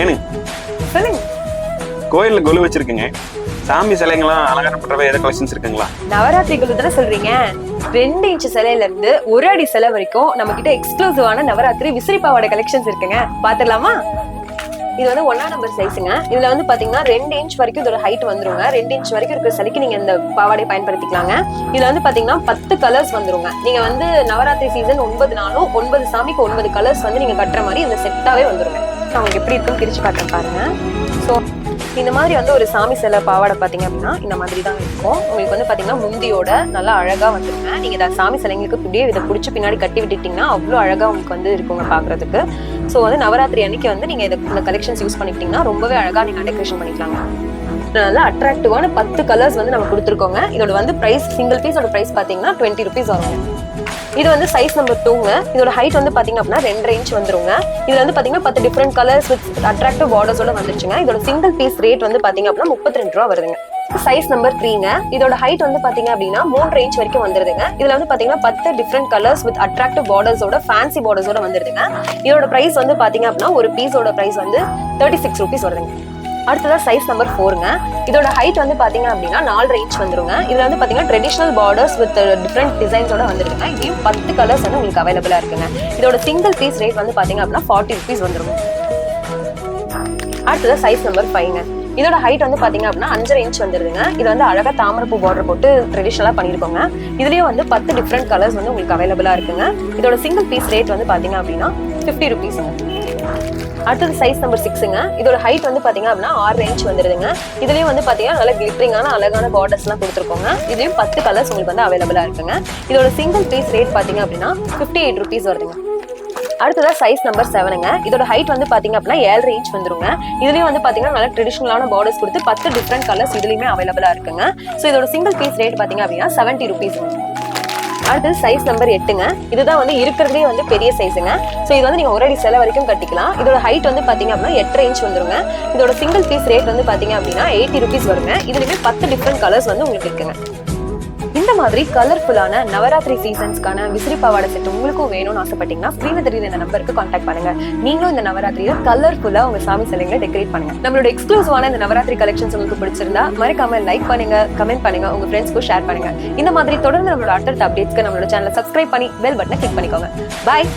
ஏனு? சொல்லுங்க. கோயில்ல கொலு வச்சிருக்குங்க. சாமி சிலைங்களாம் அலங்காரம் பண்றவே ஏதாவது கலெக்ஷன்ஸ் இருக்குங்களா? நவராத்திரிகள் தானே சொல்றீங்க? ரெண்டு இன்ச் சிலையில இருந்து ஒரு அடி சிலை வரைக்கும் நம்ம கிட்ட எக்ஸ்க்ளூசிவான நவராத்திரி விசிறி பாவாடை கலெக்ஷன்ஸ் இருக்குங்க. பாத்துடலாமா இது வந்து ஒன்னா நம்பர் சைஸுங்க இதுல வந்து பாத்தீங்கன்னா ரெண்டு இன்ச் வரைக்கும் இதோட ஹைட் வந்துருங்க. ரெண்டு இன்ச் வரைக்கும் இருக்கிற சிலைக்கு நீங்க இந்த பாவாடை பயன்படுத்திக்கலாங்க. இதுல வந்து பாத்தீங்கன்னா பத்து கலர்ஸ் வந்துருங்க. நீங்க வந்து நவராத்திரி சீசன் ஒன்பது நாளும் ஒன்பது சாமிக்கு ஒன்பது கலர்ஸ் வந்து நீங்க கட்டுற மாதிரி இந்த செட்டாவே வந்துருங்க. நான் அவங்க எப்படி இருக்குன்னு பிரிச்சு காட்டுறேன் பாருங்க. ஸோ இந்த மாதிரி வந்து ஒரு சாமி சிலை பாவாடை பார்த்தீங்க அப்படின்னா இந்த மாதிரி தான் இருக்கும். உங்களுக்கு வந்து பார்த்தீங்கன்னா முந்தியோட நல்லா அழகாக வந்துருங்க. நீங்கள் இதை சாமி சிலைங்களுக்கு அப்படியே இதை பிடிச்சி பின்னாடி கட்டி விட்டுட்டிங்கன்னா அவ்வளோ அழகாக உங்களுக்கு வந்து இருக்குங்க பார்க்குறதுக்கு. ஸோ வந்து நவராத்திரி அன்னைக்கு வந்து நீங்கள் இதை இந்த கலெக்ஷன்ஸ் யூஸ் பண்ணிக்கிட்டீங்கன்னா ரொம்பவே அழகாக நீங்கள் டெக்கரேஷன் பண்ணிக்கலாங்க. நல்லா அட்ராக்டிவான பத்து கலர்ஸ் வந்து நம்ம கொடுத்துருக்கோங்க. இதோட வந்து ப்ரைஸ் சிங்கிள் பீஸோட ப்ரைஸ் பார்த்தீங்கன்னா டுவெண்ட்டி ருபீஸ் வரும் இது வந்து சைஸ் நம்பர் டூங்க இதோட ஹைட் வந்து பாத்தீங்க அப்படின்னா ரெண்டு ரேஞ்ச் வந்துருங்க. இதுல வந்து பாத்தீங்கன்னா பத்து டிஃப்ரெண்ட் கலர்ஸ் வித் அட்ராக்டிவ் பார்டர்ஸோட வந்துருச்சுங்க. இதோட சிங்கிள் பீஸ் ரேட் வந்து பாத்தீங்க அப்படின்னா முப்பத்தி ரெண்டு ரூபா வருதுங்க. சைஸ் நம்பர் த்ரீங்க இதோட ஹைட் வந்து பாத்தீங்க அப்படின்னா மூணு ரேஞ்ச் வரைக்கும் வந்துருதுங்க. இதுல வந்து பாத்தீங்கன்னா பத்து டிஃப்ரெண்ட் கலர்ஸ் வித் அட்ராக்டிவ் பார்டர்ஸோட ஃபேன்சி பார்டர்ஸோட வந்துருதுங்க. இதோட பிரைஸ் வந்து பாத்தீங்க அப்படின்னா ஒரு பீஸோட பிரைஸ் வந்து தேர்ட்டி சிக்ஸ் ருபீஸ் வருதுங்க. அடுத்ததா சைஸ் நம்பர் ஃபோருங்க இதோட ஹைட் வந்து பாத்தீங்க அப்படின்னா நாலு இன்ச் வந்துருங்க. இதுல வந்து பாத்தீங்கன்னா ட்ரெடிஷனல் பார்டர்ஸ் வித் டிஃப்ரெண்ட் டிசைன்ஸோட வந்துருக்குங்க. இதையும் பத்து கலர்ஸ் வந்து உங்களுக்கு அவைலபிளா இருக்குங்க. இதோட சிங்கிள் பீஸ் ரேட் வந்து பாத்தீங்க அப்படின்னா ஃபார்ட்டி ருபீஸ் வந்துருங்க. அடுத்தது சைஸ் நம்பர் ஃபைவ்ங்க இதோட ஹைட் வந்து பாத்தீங்க அப்படின்னா அஞ்சரை இன்ச் வந்துருதுங்க. இது வந்து அழகா தாமரப்பூ பார்டர் போட்டு ட்ரெடிஷனலா பண்ணிருக்கோங்க. இதுலயும் வந்து பத்து டிஃப்ரெண்ட் கலர்ஸ் வந்து உங்களுக்கு அவைலபிளா இருக்குங்க. இதோட சிங்கிள் பீஸ் ரேட் வந்து பாத்தீங்க அப்படின்னா ஃபிஃப்டி ருபீஸ்ங்க அடுத்தது சைஸ் நம்பர் சிக்ஸுங்க இதோட ஹைட் வந்து பாத்தீங்க அப்படின்னா ஆறு இன்ச் வந்துருதுங்க. இதுலயும் வந்து பாத்தீங்கன்னா நல்ல கிளிட்டரிங்கான அழகான பார்டர்ஸ் எல்லாம் கொடுத்துருக்கோங்க. இதுலயும் பத்து கலர்ஸ் உங்களுக்கு வந்து அவைலபிளா இருக்குங்க. இதோட சிங்கிள் பீஸ் ரேட் பாத்தீங்க அப்படின்னா ஃபிஃப்டி எயிட் ருபீஸ் வருதுங்க. அடுத்ததா சைஸ் நம்பர் செவனுங்க இதோட ஹைட் வந்து பாத்தீங்க அப்படின்னா ஏழரை இன்ச் வந்துருங்க. இதுலயும் வந்து பாத்தீங்கன்னா நல்ல ட்ரெடிஷனலான பார்டர்ஸ் கொடுத்து பத்து டிஃப்ரெண்ட் கலர்ஸ் இதுலயுமே அவைலபிளா இருக்குங்க. ஸோ இதோட சிங்கிள் பீஸ் ரேட் பாத்தீங்க அப்படின்னா செவன்ட்டி ருபீஸ் அடுத்தது சைஸ் நம்பர் எட்டுங்க. இதுதான் வந்து இருக்கிறதுலேயே வந்து பெரிய சைஸுங்க ஸோ இது வந்து நீங்கள் ஒரு அடி சிலை வரைக்கும் கட்டிக்கலாம். இதோட ஹைட் வந்து பார்த்தீங்க அப்படின்னா எட்டரை இன்ச் வந்துருங்க. இதோட சிங்கிள் பீஸ் ரேட் வந்து பார்த்தீங்க அப்படின்னா எயிட்டி ருபீஸ் வருங்க. இதுலேயுமே பத்து டிஃப்ரெண்ட் கலர்ஸ் வந்து உங்களுக்கு இருக்குங்க. இந்த மாதிரி கலர்ஃபுல்லான நவராத்திரி சீசன்ஸ்க்கான விசிறி பாவாடை செட் உங்களுக்கும் வேணும்னு ஆசைப்பட்டீங்கன்னா ஸ்க்ரீனில் இந்த நம்பருக்கு காண்டாக்ட் பண்ணுங்க. நீங்களும் இந்த நவராத்திரியில கலர்ஃபுல்லா உங்க சாமி சிலைங்களை டெக்கரேட் பண்ணுங்க. நம்மளோட எக்ஸ்க்ளூசிவான இந்த நவராத்திரி கலெக்ஷன்ஸ் உங்களுக்கு பிடிச்சிருந்தா மறக்காம லைக் பண்ணுங்க கமெண்ட் பண்ணுங்க உங்க ஃப்ரெண்ட்ஸ்க்கும் ஷேர் பண்ணுங்க. இந்த மாதிரி தொடர்ந்து நம்மளோட அடுத்த அப்டேட்ஸ்க்கு நம்மளோட சேனலை சப்ஸ்கிரைப் பண்ணி பெல் பட்டனை கிளிக் பண்ணிக்கோங்க. பாய்